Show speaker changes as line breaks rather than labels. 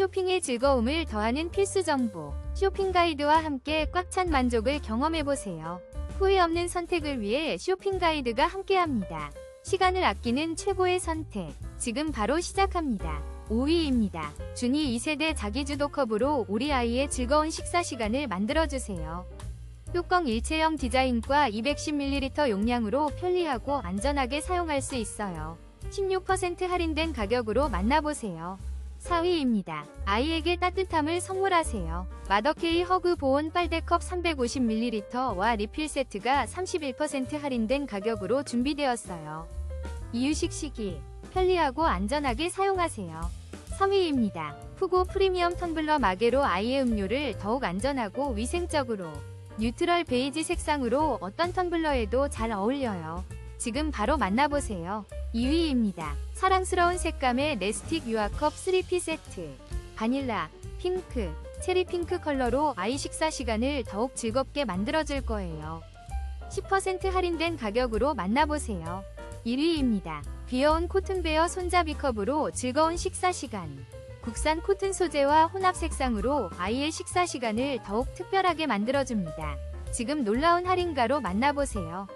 쇼핑의 즐거움을 더하는 필수 정보. 쇼핑 가이드와 함께 꽉 찬 만족을 경험해보세요. 후회 없는 선택을 위해 쇼핑 가이드가 함께합니다. 시간을 아끼는 최고의 선택. 지금 바로 시작합니다. 5위입니다. 준이 2세대 자기주도 컵으로 우리 아이의 즐거운 식사 시간을 만들어주세요. 뚜껑 일체형 디자인과 210ml 용량으로 편리하고 안전하게 사용할 수 있어요. 16% 할인된 가격으로 만나보세요. 4위입니다. 아이에게 따뜻함을 선물하세요. 마더케이 허그 보온 빨대컵 350ml와 리필 세트가 31% 할인된 가격으로 준비되었어요. 이유식 시기 편리하고 안전하게 사용하세요. 3위입니다. 푸고 프리미엄 텀블러 마개로 아이의 음료를 더욱 안전하고 위생적으로 뉴트럴 베이지 색상으로 어떤 텀블러에도 잘 어울려요. 지금 바로 만나보세요. 2위입니다. 사랑스러운 색감의 네스틱 유아컵 3P 세트. 바닐라, 핑크, 체리 핑크 컬러로 아이 식사 시간을 더욱 즐겁게 만들어줄 거예요. 10% 할인된 가격으로 만나보세요. 1위입니다. 귀여운 코튼베어 손잡이 컵으로 즐거운 식사 시간. 국산 코튼 소재와 혼합 색상으로 아이의 식사 시간을 더욱 특별하게 만들어줍니다. 지금 놀라운 할인가로 만나보세요.